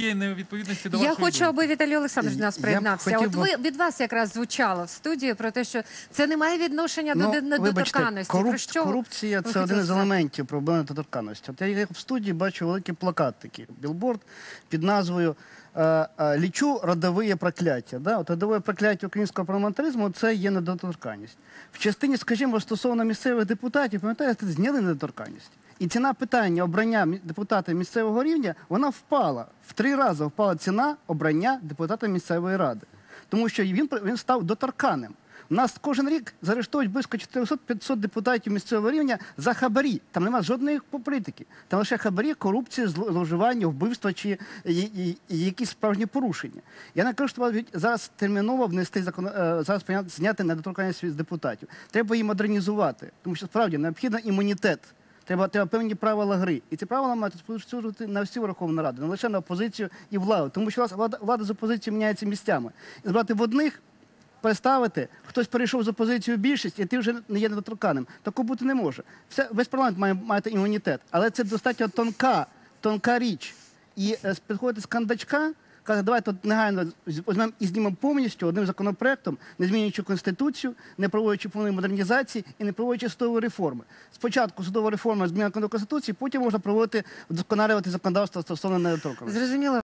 Є невідповідності до Я вашої хочу, думки. аби Віталій Олександрович до нас Я б приєднався. хотів От би- ви від вас якраз звучало в студії про те, що це не має відношення до Ну, вибачте, недоторканності. Про коруп- що корупція це один із сказати? елементів проблеми недоторканності. От я в студії бачу великий плакат такий, білборд під назвою е, е, Лічу родові прокляття. Да? От родове прокляття українського парламентаризму це є недоторканність. В частині, скажімо, стосовно місцевих депутатів, пам'ятаєте, зняли недоторканність. І ціна питання обрання депутата місцевого рівня вона впала. В три рази впала ціна обрання депутата місцевої ради. Тому що він, він став доторканим. У нас кожен рік заарештовують близько 400-500 депутатів місцевого рівня за хабарі. Там немає жодної політики. Там лише хабарі, корупція, зло- зловживання, вбивства чи якісь справжні порушення. Я не кажу, що зараз терміново внести закон, е, зараз зняти недоторканність з депутатів. Треба її модернізувати, тому що справді необхідно імунітет. Треба, треба певні правила гри. І ці правила мають спостерігати на всю Верховну Раду, не лише на опозицію і владу. Тому що влада, влада з опозицією міняється місцями. І збирати в одних, переставити, хтось перейшов з опозицію більшість, і ти вже не є недоторканим. Такого бути не може. Все, весь парламент має мати імунітет, але це достатньо тонка, тонка річ. І е, підходити з кандачка, каже, давайте негайно візьмемо і знімемо повністю одним законопроектом, не змінюючи конституцію, не проводячи повної модернізації і не проводячи судової реформи. Спочатку судова реформа зміна конституції, потім можна проводити вдосконалювати законодавство стосовно недоторканності. Зрозуміло.